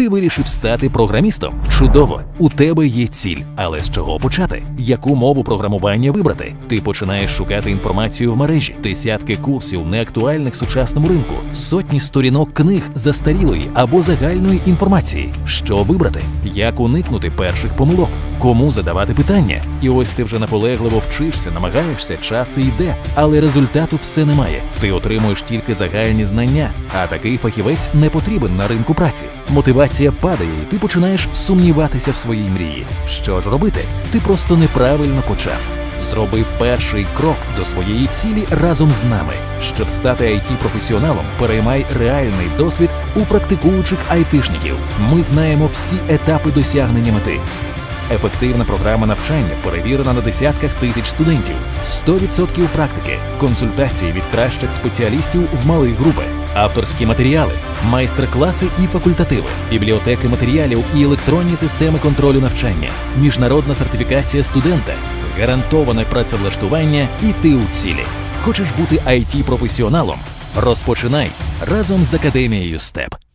Ти вирішив стати програмістом? Чудово! У тебе є ціль, але з чого почати? Яку мову програмування вибрати? Ти починаєш шукати інформацію в мережі, десятки курсів неактуальних сучасному ринку, сотні сторінок книг застарілої або загальної інформації. Що вибрати? Як уникнути перших помилок? Кому задавати питання? І ось ти вже наполегливо вчишся, намагаєшся, час і йде, але результату все немає. Ти отримуєш тільки загальні знання, а такий фахівець не потрібен на ринку праці. Мотивація падає, і ти починаєш сумніватися в своїй мрії. Що ж робити? Ти просто неправильно почав. Зроби перший крок до своєї цілі разом з нами. Щоб стати it професіоналом переймай реальний досвід у практикуючих айтишників. Ми знаємо всі етапи досягнення мети. Ефективна програма навчання перевірена на десятках тисяч студентів, 100% практики, консультації від кращих спеціалістів в малих групах, авторські матеріали, майстер-класи і факультативи, бібліотеки матеріалів і електронні системи контролю навчання, міжнародна сертифікація студента, гарантоване працевлаштування і ти у цілі. Хочеш бути it професіоналом? Розпочинай разом з академією СТЕП.